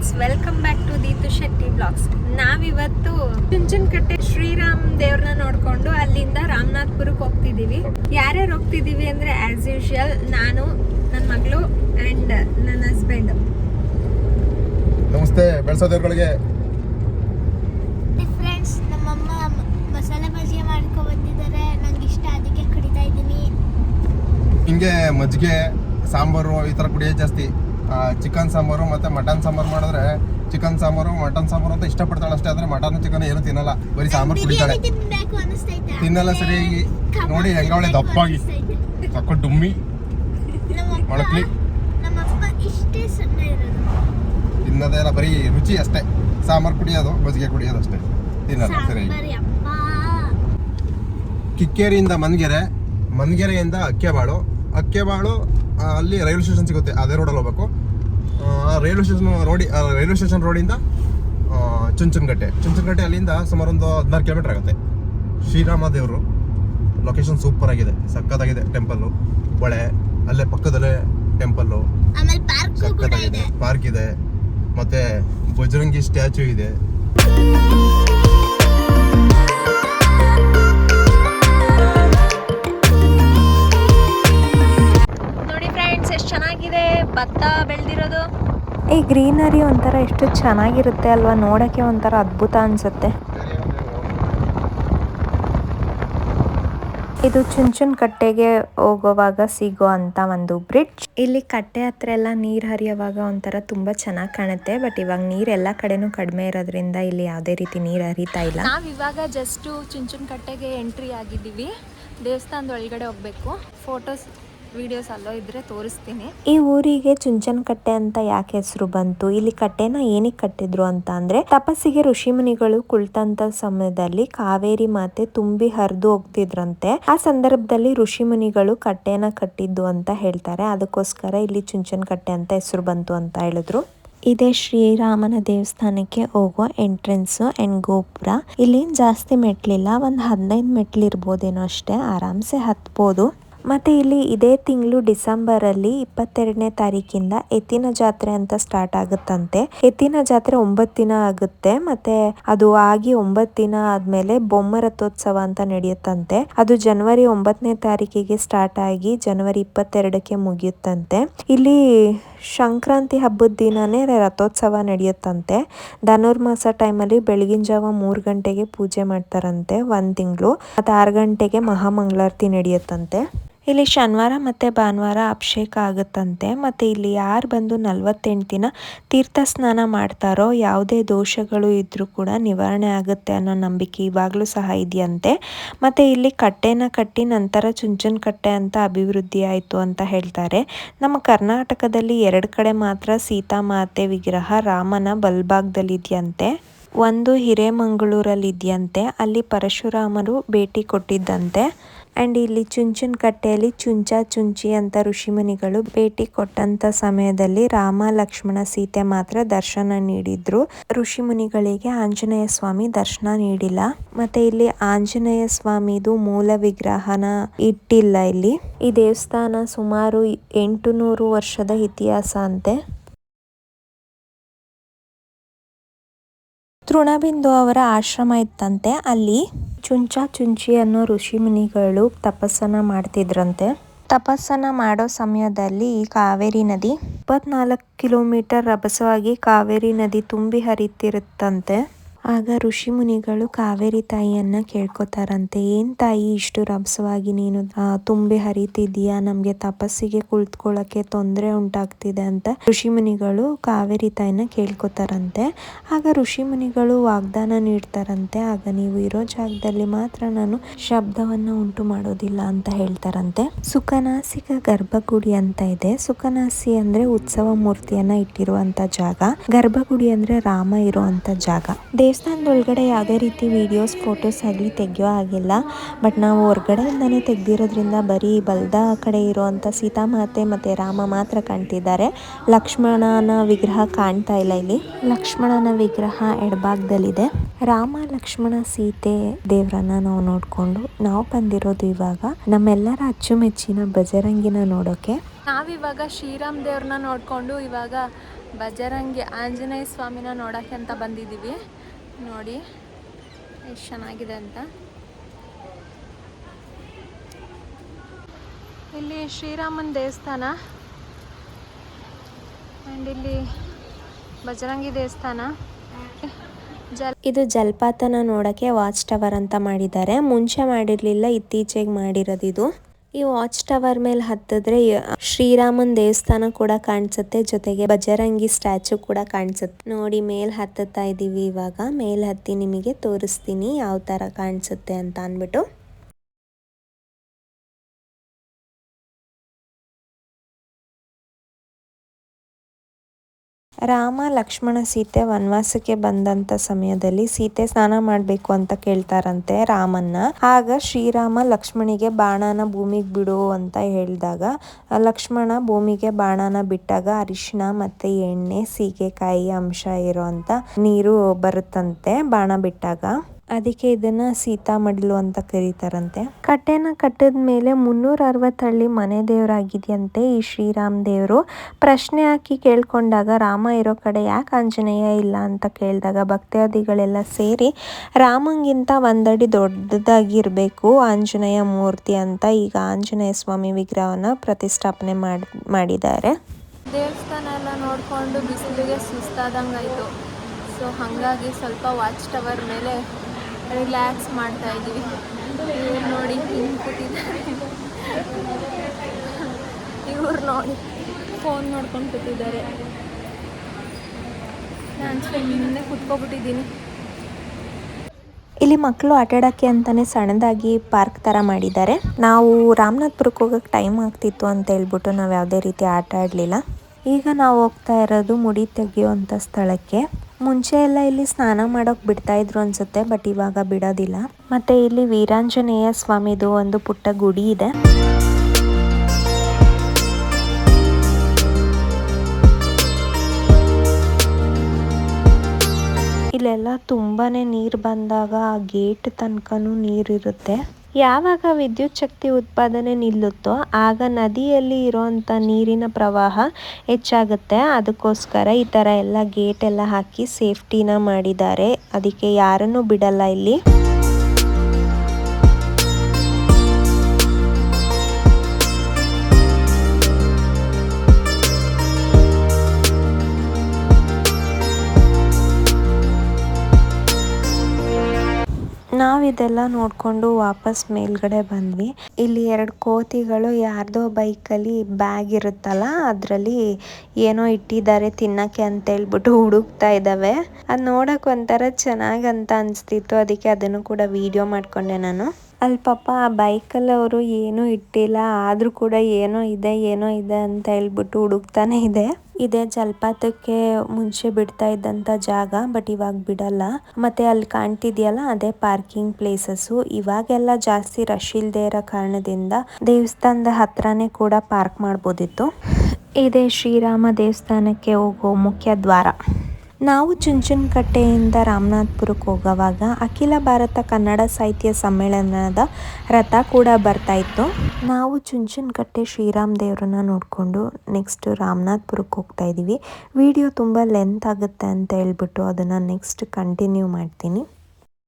Friends welcome back to Deethu Shetty blogs ನಾವಿವತ್ತು ಚುಂಚನಕಟ್ಟೆ ಶ್ರೀರಾಮ್ ದೇವ್ರನ್ನ ನೋಡ್ಕೊಂಡು ಅಲ್ಲಿಂದ ರಾಮನಾಥ್ಪುರಕ್ಕೆ ಹೋಗ್ತಿದೀವಿ ಯಾರ್ಯಾರು ಹೋಗ್ತಿದೀವಿ ಅಂದ್ರೆ ಆಸ್ ಯೂಶುವಲ್ ನಾನು ನನ್ನ ಮಗಳು ಅಂಡ್ ನನ್ನ ಹಸ್ಬೆಂಡ್ ನಮಸ್ತೆ ಬೆಳೆಸೋದೇವ್ರಗಳಿಗೆ ಫ್ರೆಂಡ್ಸ್ ನಮ್ಮಮ್ಮ ಮ- ಮಸಾಲೆ ಬಜ್ಜಿ ಮಾಡ್ಕೊ ಬಂದಿದ್ದಾರೆ. ನಂಗೆ ಇಷ್ಟ ಅದಕ್ಕೆ ಕುಡಿತಾ ಇದ್ದೀನಿ. ಹಿಂಗೆ ಮಜ್ಜಿಗೆ ಸಾಂಬಾರು ಈ ಥರ ಕುಡಿಯೋದು ಜಾಸ್ತಿ. ಚಿಕನ್ ಸಾಂಬಾರು ಮತ್ತು ಮಟನ್ ಸಾಂಬಾರು ಮಾಡಿದ್ರೆ ಚಿಕನ್ ಸಾಂಬಾರು ಮಟನ್ ಸಾಂಬಾರು ಅಂತ ಇಷ್ಟಪಡ್ತಾಳೆ ಅಷ್ಟೇ ಆದರೆ ಮಟನ್ ಚಿಕನ್ ಏನು ತಿನ್ನಲ್ಲ. ಬರೀ ಸಾಂಬಾರು ಕುಡಿತಾಳೆ. ತಿನ್ನಲ್ಲ ಸರಿಯಾಗಿ ನೋಡಿ ಹೆಂಗಾವಳೆ ದಪ್ಪಾಗಿ. ಸಕ್ಕ ಡುಮ್ಮಿ. ಮೊಳಕ್ಲಿ. ತಿನ್ನೋದೇ ಇಲ್ಲ ಬರೀ ರುಚಿ ಅಷ್ಟೇ. ಸಾಂಬಾರು ಕುಡಿಯೋದು ಮಜ್ಜಿಗೆ ಕುಡಿಯೋದು ಅಷ್ಟೇ. ತಿನ್ನಲ್ಲ ಸರಿಯಾಗಿ ಕಿಕ್ಕೇರಿಯಿಂದ ಮನ್ಗೆರೆ ಮನ್ಗೆರೆಯಿಂದ ಅಕ್ಕೆಬಾಳು. ಅಕ್ಕೆಬಾಳು ಅಲ್ಲಿ ರೈಲ್ವೆ ಸ್ಟೇಷನ್ ಸಿಗುತ್ತೆ ಅದೇ ರೋಡಲ್ಲಿ ಹೋಗ್ಬೇಕು. ರೈಲ್ವೆ ಸ್ಟೇಷನ್ ರೋಡಿ ಆ, ರೈಲ್ವೆ ಸ್ಟೇಷನ್ ರೋಡಿಂದ ಚುಂಚನಗಟ್ಟೆ. ಚುಂಚನಗಟ್ಟೆ ಚುಂಚನಕಟ್ಟೆ ಅಲ್ಲಿಂದ ಸುಮಾರು ಒಂದು ಹದಿನಾರು ಕಿಲೋಮೀಟರ್ ಆಗುತ್ತೆ. ಶ್ರೀರಾಮ ದೇವರು ಲೊಕೇಶನ್ ಸೂಪರ್ ಆಗಿದೆ. ಸಕ್ಕತ್ತಾಗಿದೆ ಟೆಂಪಲ್ಲು ಹೊಳೆ ಅಲ್ಲೇ ಪಕ್ಕದಲ್ಲೇ ಟೆಂಪಲ್ಲು ಆಮೇಲೆ ಪಾರ್ಕ್ ಕೂಡ ಸಕ್ಕತ್ತಾಗಿದೆ. ಇದೆ. ಪಾರ್ಕ್ ಇದೆ. ಮತ್ತೆ ಬಜರಂಗಿ ಸ್ಟ್ಯಾಚು ಇದೆ. ನೋಡಿ ಫ್ರೆಂಡ್ಸ್ ಎಷ್ಟು ಚೆನ್ನಾಗಿದೆ. ಭತ್ತ ಈ ಗ್ರೀನರಿ ಒಂಥರ ಎಷ್ಟು ಚೆನ್ನಾಗಿರುತ್ತೆ ಅಲ್ವಾ? ನೋಡೋಕ್ಕೆ ಒಂಥರ ಅದ್ಭುತ ಅನ್ಸುತ್ತೆ. ಇದು ಚುಂಚುನ್ ಕಟ್ಟೆಗೆ ಹೋಗುವಾಗ ಸಿಗೋ ಅಂತ ಒಂದು ಬ್ರಿಡ್ಜ್. ಇಲ್ಲಿ ಕಟ್ಟೆ ಹತ್ರ ಎಲ್ಲ ನೀರು ಹರಿಯುವಾಗ ಒಂಥರ ತುಂಬಾ ಚೆನ್ನಾಗಿ ಕಾಣುತ್ತೆ. ಬಟ್ ಇವಾಗ ನೀರ್ ಎಲ್ಲಾ ಕಡೆನೂ ಕಡಿಮೆ ಇರೋದ್ರಿಂದ ಇಲ್ಲಿ ಯಾವುದೇ ರೀತಿ ನೀರು ಹರಿತಾ ಇಲ್ಲ. ನಾವು ಇವಾಗ ಜಸ್ಟ್ ಚುಂಚುನ್ ಕಟ್ಟೆಗೆ ಎಂಟ್ರಿ ಆಗಿದ್ದೀವಿ. ದೇವಸ್ಥಾನದ ಒಳಗಡೆ ಹೋಗ್ಬೇಕು. ಫೋಟೋಸ್ ವಿಡಿಯೋಸ್ ಅಲ್ಲೋ ಇದ್ರೆ ತೋರಿಸ್ತೀನಿ. ಈ ಊರಿಗೆ ಚುಂಚನ್ ಕಟ್ಟೆ ಅಂತ ಯಾಕೆ ಹೆಸರು ಬಂತು? ಇಲ್ಲಿ ಕಟ್ಟೆನ ಏನಕ್ಕೆ ಕಟ್ಟಿದ್ರು ಅಂತ ಅಂದ್ರೆ ತಪಸ್ಸಿಗೆ ಋಷಿಮುನಿಗಳು ಕುಳಿತಂತ ಸಮಯದಲ್ಲಿ ಕಾವೇರಿ ಮಾತೆ ತುಂಬಿ ಹರಿದು ಹೋಗ್ತಿದ್ರಂತೆ. ಆ ಸಂದರ್ಭದಲ್ಲಿ ಋಷಿಮುನಿಗಳು ಕಟ್ಟೆನ ಕಟ್ಟಿದ್ದು ಅಂತ ಹೇಳ್ತಾರೆ. ಅದಕ್ಕೋಸ್ಕರ ಇಲ್ಲಿ ಚುಂಚನ್ ಕಟ್ಟೆ ಅಂತ ಹೆಸರು ಬಂತು ಅಂತ ಹೇಳಿದ್ರು. ಇದೇ ಶ್ರೀರಾಮನ ದೇವಸ್ಥಾನಕ್ಕೆ ಹೋಗುವ ಎಂಟ್ರೆನ್ಸ್ ಅಂಡ್ ಗೋಪುರ. ಇಲ್ಲಿ ಜಾಸ್ತಿ ಮೆಟ್ಲಿಲ್ಲ, ಒಂದು ಹದಿನೈದು ಮೆಟ್ಲಿರ್ಬೋದೇನೋ ಅಷ್ಟೇ, ಆರಾಮ್ಸೆ ಹತ್ಬೋದು. ಮತ್ತೆ ಇಲ್ಲಿ ಇದೇ ತಿಂಗಳು ಡಿಸೆಂಬರಲ್ಲಿ ಇಪ್ಪತ್ತೆರಡನೇ ತಾರೀಕಿಂದ ಎತ್ತಿನ ಜಾತ್ರೆ ಅಂತ ಸ್ಟಾರ್ಟ್ ಆಗುತ್ತಂತೆ. ಎತ್ತಿನ ಜಾತ್ರೆ ಒಂಬತ್ತು ದಿನ ಆಗುತ್ತೆ. ಮತ್ತೆ ಅದು ಆಗಿ ಒಂಬತ್ತು ದಿನ ಆದ್ಮೇಲೆ ಬೊಮ್ಮ ರಥೋತ್ಸವ ಅಂತ ನಡೆಯುತ್ತಂತೆ. ಅದು ಜನವರಿ ಒಂಬತ್ತನೇ ತಾರೀಕಿಗೆ ಸ್ಟಾರ್ಟ್ ಆಗಿ ಜನವರಿ ಇಪ್ಪತ್ತೆರಡಕ್ಕೆ ಮುಗಿಯುತ್ತಂತೆ. ಇಲ್ಲಿ ಸಂಕ್ರಾಂತಿ ಹಬ್ಬದ ದಿನನೇ ರಥೋತ್ಸವ ನಡೆಯುತ್ತಂತೆ. ಧನುರ್ಮಾಸ ಟೈಮಲ್ಲಿ ಬೆಳಗಿನ ಜಾವ ಮೂರು ಗಂಟೆಗೆ ಪೂಜೆ ಮಾಡ್ತಾರಂತೆ ಒಂದು ತಿಂಗಳು. ಮತ್ತು ಆರು ಗಂಟೆಗೆ ಮಹಾಮಂಗಳಾರತಿ ನಡೆಯುತ್ತಂತೆ. ಇಲ್ಲಿ ಶನಿವಾರ ಮತ್ತು ಭಾನುವಾರ ಅಭಿಷೇಕ ಆಗುತ್ತಂತೆ. ಮತ್ತು ಇಲ್ಲಿ ಯಾರು ಬಂದು ನಲವತ್ತೆಂಟು ದಿನ ತೀರ್ಥ ಸ್ನಾನ ಮಾಡ್ತಾರೋ ಯಾವುದೇ ದೋಷಗಳು ಇದ್ದರೂ ಕೂಡ ನಿವಾರಣೆ ಆಗುತ್ತೆ ಅನ್ನೋ ನಂಬಿಕೆ ಇವಾಗಲೂ ಸಹ ಇದೆಯಂತೆ. ಮತ್ತು ಇಲ್ಲಿ ಕಟ್ಟೆನ ಕಟ್ಟಿ ನಂತರ ಚುಂಚನ ಕಟ್ಟೆ ಅಂತ ಅಭಿವೃದ್ಧಿ ಆಯಿತು ಅಂತ ಹೇಳ್ತಾರೆ. ನಮ್ಮ ಕರ್ನಾಟಕದಲ್ಲಿ ಎರಡು ಕಡೆ ಮಾತ್ರ ಸೀತಾಮಾತೆ ವಿಗ್ರಹ ರಾಮನ ಬಲ್ಭಾಗದಲ್ಲಿ ಇದೆಯಂತೆ. ಒಂದು ಹಿರೇಮಂಗಳೂರಲ್ಲಿ ಇದೆಯಂತೆ ಅಲ್ಲಿ ಪರಶುರಾಮರು ಭೇಟಿ ಕೊಟ್ಟಿದ್ದಂತೆ. ಆ್ಯಂಡ್ ಇಲ್ಲಿ ಚುಂಚುನ್ ಕಟ್ಟೆಯಲ್ಲಿ ಚುಂಚ ಚುಂಚಿ ಅಂತ ಋಷಿಮುನಿಗಳು ಭೇಟಿ ಕೊಟ್ಟಂತ ಸಮಯದಲ್ಲಿ ರಾಮ ಲಕ್ಷ್ಮಣ ಸೀತೆ ಮಾತ್ರ ದರ್ಶನ ನೀಡಿದ್ರು. ಋಷಿಮುನಿಗಳಿಗೆ ಆಂಜನೇಯ ಸ್ವಾಮಿ ದರ್ಶನ ನೀಡಿಲ್ಲ. ಮತ್ತೆ ಇಲ್ಲಿ ಆಂಜನೇಯ ಸ್ವಾಮಿದು ಮೂಲ ವಿಗ್ರಹನ ಇಟ್ಟಿಲ್ಲ ಇಲ್ಲಿ. ಈ ದೇವಸ್ಥಾನ ಸುಮಾರು ಎಂಟು ನೂರು ವರ್ಷದ ಇತಿಹಾಸ ಅಂತೆ. ತೃಣಬಿಂದು ಅವರ ಆಶ್ರಮ ಇತ್ತಂತೆ. ಅಲ್ಲಿ ಚುಂಚ ಚುಂಚಿ ಅನ್ನೋ ಋಷಿಮುನಿಗಳು ತಪಸ್ಸನ್ನ ಮಾಡ್ತಿದ್ರಂತೆ. ತಪಸ್ಸನ್ನ ಮಾಡೋ ಸಮಯದಲ್ಲಿ ಕಾವೇರಿ ನದಿ ಇಪ್ಪತ್ನಾಲ್ಕು ಕಿಲೋಮೀಟರ್ ರಭಸವಾಗಿ ಕಾವೇರಿ ನದಿ ತುಂಬಿ ಹರಿತಿರುತ್ತಂತೆ. ಆಗ ಋಷಿ ಮುನಿಗಳು ಕಾವೇರಿ ತಾಯಿಯನ್ನ ಕೇಳ್ಕೊತಾರಂತೆ, ಏನ್ ತಾಯಿ, ಇಷ್ಟು ರಭಸವಾಗಿ ನೀನು ತುಂಬಿ ಹರಿತಿದೀಯಾ ನಮ್ಗೆ ತಪಸ್ಸಿಗೆ ಕುಳಿತುಕೊಳ್ಳಕ್ಕೆ ತೊಂದರೆ ಉಂಟಾಗ್ತಿದೆ ಅಂತ ಋಷಿ ಮುನಿಗಳು ಕಾವೇರಿ ತಾಯಿನ ಕೇಳ್ಕೊತಾರಂತೆ. ಆಗ ಋಷಿ ಮುನಿಗಳು ವಾಗ್ದಾನ ನೀಡ್ತಾರಂತೆ, ಆಗ ನೀವು ಇರೋ ಜಾಗದಲ್ಲಿ ಮಾತ್ರ ನಾನು ಶಬ್ದವನ್ನ ಉಂಟು ಮಾಡೋದಿಲ್ಲ ಅಂತ ಹೇಳ್ತಾರಂತೆ. ಸುಖನಾಸಿಕ ಗರ್ಭಗುಡಿ ಅಂತ ಇದೆ. ಸುಖನಾಸಿ ಅಂದ್ರೆ ಉತ್ಸವ ಮೂರ್ತಿಯನ್ನ ಇಟ್ಟಿರುವಂತ ಜಾಗ. ಗರ್ಭಗುಡಿ ಅಂದ್ರೆ ರಾಮ ಇರುವಂತ ಜಾಗ. ದೇವಸ್ಥಾನದ ಒಳಗಡೆ ಯಾವುದೇ ರೀತಿ ವಿಡಿಯೋಸ್ ಫೋಟೋಸ್ ಆಗಲಿ ತೆಗೆಯೋ ಆಗಿಲ್ಲ ಬಟ್ ನಾವು ಹೊರಗಡೆಯಿಂದನೇ ತೆಗೆದಿರೋದ್ರಿಂದ ಬರೀ ಬಲ್ದ ಕಡೆ ಇರುವಂಥ ಸೀತಾಮಾತೆ ಮತ್ತು ರಾಮ ಮಾತ್ರ ಕಾಣ್ತಿದ್ದಾರೆ. ಲಕ್ಷ್ಮಣನ ವಿಗ್ರಹ ಕಾಣ್ತಾ ಇಲ್ಲ ಇಲ್ಲಿ. ಲಕ್ಷ್ಮಣನ ವಿಗ್ರಹ ಎಡಭಾಗದಲ್ಲಿದೆ. ರಾಮ, ಲಕ್ಷ್ಮಣ, ಸೀತೆ, ದೇವರನ್ನ ನಾವು ನೋಡಿಕೊಂಡು ನಾವು ಬಂದಿರೋದು ಇವಾಗ ನಮ್ಮೆಲ್ಲರ ಅಚ್ಚುಮೆಚ್ಚಿನ ಬಜರಂಗಿನ ನೋಡೋಕೆ. ನಾವಿವಾಗ ಶ್ರೀರಾಮ್ ದೇವ್ರನ್ನ ನೋಡಿಕೊಂಡು ಇವಾಗ ಬಜರಂಗಿ ಆಂಜನೇಯ ಸ್ವಾಮಿನ ನೋಡೋಕ್ಕೆ ಅಂತ ಬಂದಿದ್ದೀವಿ. ನೋಡಿ, ಎಷ್ಟು ಚೆನ್ನಾಗಿದೆ ಅಂತ. ಇಲ್ಲಿ ಶ್ರೀರಾಮನ ದೇವಸ್ಥಾನ ಆ್ಯಂಡ್ ಇಲ್ಲಿ ಬಜರಂಗಿ ದೇವಸ್ಥಾನ. ಜಲ್ ಇದು ಜಲಪಾತನ ನೋಡೋಕ್ಕೆ ವಾಚ್ ಟವರ್ ಅಂತ ಮಾಡಿದ್ದಾರೆ. ಮುಂಚೆ ಮಾಡಿರಲಿಲ್ಲ, ಇತ್ತೀಚೆಗೆ ಮಾಡಿರೋದು ಇದು ಈ ವಾಚ್ ಟವರ್ ಮೇಲೆ ಹತ್ತಿದ್ರೆ ಶ್ರೀರಾಮನ್ ದೇವಸ್ಥಾನ ಕೂಡ ಕಾಣಿಸುತ್ತೆ. ಜೊತೆಗೆ ಬಜರಂಗಿ ಸ್ಟ್ಯಾಚು ಕೂಡ ಕಾಣಿಸುತ್ತೆ. ನೋಡಿ, ಮೇಲ್ ಹತ್ತುತ್ತಾ ಇದೀವಿ ಇವಾಗ. ಮೇಲ್ ಹತ್ತಿ ನಿಮಗೆ ತೋರಿಸ್ತೀನಿ ಯಾವ ತರ ಕಾಣಿಸುತ್ತೆ ಅಂತ ಅಂದ್ಬಿಟ್ಟು. ರಾಮ ಲಕ್ಷ್ಮಣ ಸೀತೆ ವನವಾಸಕ್ಕೆ ಬಂದಂತ ಸಮಯದಲ್ಲಿ ಸೀತೆ ಸ್ನಾನ ಮಾಡಬೇಕು ಅಂತ ಕೇಳ್ತಾರಂತೆ ರಾಮನ್ನ. ಆಗ ಶ್ರೀರಾಮ ಲಕ್ಷ್ಮಣಿಗೆ ಬಾಣನ ಭೂಮಿಗೆ ಬಿಡು ಅಂತ ಹೇಳಿದಾಗ, ಲಕ್ಷ್ಮಣ ಭೂಮಿಗೆ ಬಾಣನ ಬಿಟ್ಟಾಗ ಅರಿಶಿಣ ಮತ್ತೆ ಎಣ್ಣೆ, ಸೀಗೆಕಾಯಿ, ಅಂಶ ಇರೋಂತ ನೀರು ಬರುತ್ತಂತೆ ಬಾಣ ಬಿಟ್ಟಾಗ. ಅದಕ್ಕೆ ಇದನ್ನ ಸೀತಾ ಮಡಿಲು ಅಂತ ಕರೀತಾರಂತೆ. ಕಟ್ಟೆನ ಕಟ್ಟಿದ ಮೇಲೆ ಮುನ್ನೂರ ಅರವತ್ತಳ್ಳಿ ಮನೆ ದೇವರಾಗಿದೆಯಂತೆ ಈ ಶ್ರೀರಾಮ್ ದೇವರು. ಪ್ರಶ್ನೆ ಹಾಕಿ ಕೇಳ್ಕೊಂಡಾಗ, ರಾಮ ಇರೋ ಕಡೆ ಯಾಕೆ ಆಂಜನೇಯ ಇಲ್ಲ ಅಂತ ಕೇಳಿದಾಗ, ಭಕ್ತಾದಿಗಳೆಲ್ಲ ಸೇರಿ ರಾಮಂಗಿಂತ ಒಂದಡಿ ದೊಡ್ಡದಾಗಿರ್ಬೇಕು, ಆಂಜನೇಯ ಮೂರ್ತಿ ಅಂತ ಈಗ ಆಂಜನೇಯ ಸ್ವಾಮಿ ವಿಗ್ರಹನ ಪ್ರತಿಷ್ಠಾಪನೆ ಮಾಡಿ, ಮಾಡಿದ್ದಾರೆ. ದೇವಸ್ಥಾನ ಎಲ್ಲ ನೋಡಿಕೊಂಡು ಬಿಸಿಲಿಗೆ ಸುಸ್ತಾದಂಗಾಯಿತು. ಸೊ, ಹಾಗಾಗಿ ಸ್ವಲ್ಪ ವಾಚ್ ಟವರ್ ಮೇಲೆ ರಿಲ್ಯಾಕ್ಸ್ ಮಾಡ್ತಾ ಇದ್ದೀವಿ. ನೋಡಿ ಕೂತಿದ್ದಾರೆ. ಇವ್ರು ನೋಡಿ ಫೋನ್ ನೋಡ್ಕೊಂಡು ಕೂತಿದ್ದಾರೆ. ನಾನು ಸುಮ್ಮನೆ ಕುತ್ಕೊಬಿಟ್ಟಿದ್ದೀನಿ. ಇಲ್ಲಿ ಮಕ್ಕಳು ಆಟಾಡೋಕ್ಕೆ ಅಂತಾನೆ ಸಣ್ಣದಾಗಿ ಪಾರ್ಕ್ ಥರ ಮಾಡಿದ್ದಾರೆ. ನಾವು ರಾಮನಾಥ್ಪುರಕ್ಕೆ ಹೋಗೋಕ್ಕೆ ಟೈಮ್ ಆಗ್ತಿತ್ತು ಅಂತ ಹೇಳ್ಬಿಟ್ಟು ನಾವು ಯಾವುದೇ ರೀತಿ ಆಟ ಆಡಲಿಲ್ಲ. ಈಗ ನಾವು ಹೋಗ್ತಾ ಇರೋದು ಮುಡಿ ತೆಗೆಯುವಂಥ ಸ್ಥಳಕ್ಕೆ. ಮುಂಚೆ ಎಲ್ಲ ಇಲ್ಲಿ ಸ್ನಾನ ಮಾಡೋಕೆ ಬಿಡ್ತಾ ಇದ್ರು ಅನ್ಸುತ್ತೆ ಬಟ್ ಇವಾಗ ಬಿಡೋದಿಲ್ಲ. ಮತ್ತೆ ಇಲ್ಲಿ ವೀರಾಂಜನೇಯ ಸ್ವಾಮಿದು ಒಂದು ಪುಟ್ಟ ಗುಡಿ ಇದೆ. ಇಲ್ಲೆಲ್ಲ ತುಂಬಾನೇ ನೀರು ಬಂದಾಗ ಆ ಗೇಟ್ ತನಕನೂ ನೀರಿರುತ್ತೆ. ಯಾವಾಗ ವಿದ್ಯುತ್ ಶಕ್ತಿ ಉತ್ಪಾದನೆ ನಿಲ್ಲುತ್ತೋ ಆಗ ನದಿಯಲ್ಲಿ ಇರುವಂತ ನೀರಿನ ಪ್ರವಾಹ ಹೆಚ್ಚಾಗುತ್ತೆ. ಅದಕ್ಕೋಸ್ಕರ ಈ ತರ ಎಲ್ಲ ಗೇಟ್ ಎಲ್ಲ ಹಾಕಿ ಸೇಫ್ಟಿನ ಮಾಡಿದ್ದಾರೆ. ಅದಕ್ಕೆ ಯಾರನ್ನು ಬಿಡಲ್ಲ ಇಲ್ಲಿ. ನಾವಿದೆಲ್ಲ ನೋಡ್ಕೊಂಡು ವಾಪಸ್ ಮೇಲ್ಗಡೆ ಬಂದ್ವಿ. ಇಲ್ಲಿ ಎರಡು ಕೋತಿಗಳು ಯಾರ್ದೋ ಬೈಕಲ್ಲಿ ಬ್ಯಾಗ್ ಇರುತ್ತಲ್ಲ, ಅದರಲ್ಲಿ ಏನೋ ಇಟ್ಟಿದ್ದಾರೆ ತಿನ್ನಕ್ಕೆ ಅಂತ ಹೇಳ್ಬಿಟ್ಟು ಹುಡುಕ್ತಾ ಇದ್ದಾವೆ. ಅದು ನೋಡಕ್ ಒಂಥರ ಅಂತ ಅನಿಸ್ತಿತ್ತು, ಅದಕ್ಕೆ ಅದನ್ನು ಕೂಡ ವಿಡಿಯೋ ಮಾಡ್ಕೊಂಡೆ ನಾನು. ಅಲ್ಲಿ ಪಾಪ ಆ ಬೈಕಲ್ಲಿ ಅವರು ಏನೂ ಇಟ್ಟಿಲ್ಲ, ಆದರೂ ಕೂಡ ಏನೋ ಇದೆ ಏನೋ ಇದೆ ಅಂತ ಹೇಳ್ಬಿಟ್ಟು ಹುಡುಕ್ತಾನೆ ಇದೆ. ಇದೇ ಜಲಪಾತಕ್ಕೆ ಮುಂಚೆ ಬಿಡ್ತಾ ಇದ್ದಂತ ಜಾಗ ಬಟ್ ಇವಾಗ ಬಿಡಲ್ಲ. ಮತ್ತೆ ಅಲ್ಲಿ ಕಾಣ್ತಿದ್ಯಲ್ಲ, ಅದೇ ಪಾರ್ಕಿಂಗ್ ಪ್ಲೇಸಸ್ ಇವಾಗೆಲ್ಲ ಜಾಸ್ತಿ ರಶ್ ಇಲ್ದೇ ಇರೋ ಕಾರಣದಿಂದ ದೇವಸ್ಥಾನದ ಹತ್ರನೇ ಕೂಡ ಪಾರ್ಕ್ ಮಾಡ್ಬೋದಿತ್ತು. ಇದೆ ಶ್ರೀರಾಮ ದೇವಸ್ಥಾನಕ್ಕೆ ಹೋಗೋ ಮುಖ್ಯ ದ್ವಾರ. ನಾವು ಚುಂಚನಕಟ್ಟೆಯಿಂದ ರಾಮನಾಥ್ಪುರಕ್ಕೆ ಹೋಗೋವಾಗ ಅಖಿಲ ಭಾರತ ಕನ್ನಡ ಸಾಹಿತ್ಯ ಸಮ್ಮೇಳನದ ರಥ ಕೂಡ ಬರ್ತಾ ಇತ್ತು. ನಾವು ಚುಂಚನಕಟ್ಟೆ ಶ್ರೀರಾಮ್ ದೇವರನ್ನ ನೋಡಿಕೊಂಡು ನೆಕ್ಸ್ಟ್ ರಾಮನಾಥ್ಪುರಕ್ಕೆ ಹೋಗ್ತಾ ಇದ್ದೀವಿ. ವಿಡಿಯೋ ತುಂಬ ಲೆಂತ್ ಆಗುತ್ತೆ ಅಂತ ಹೇಳ್ಬಿಟ್ಟು ಅದನ್ನು ನೆಕ್ಸ್ಟ್ ಕಂಟಿನ್ಯೂ ಮಾಡ್ತೀನಿ.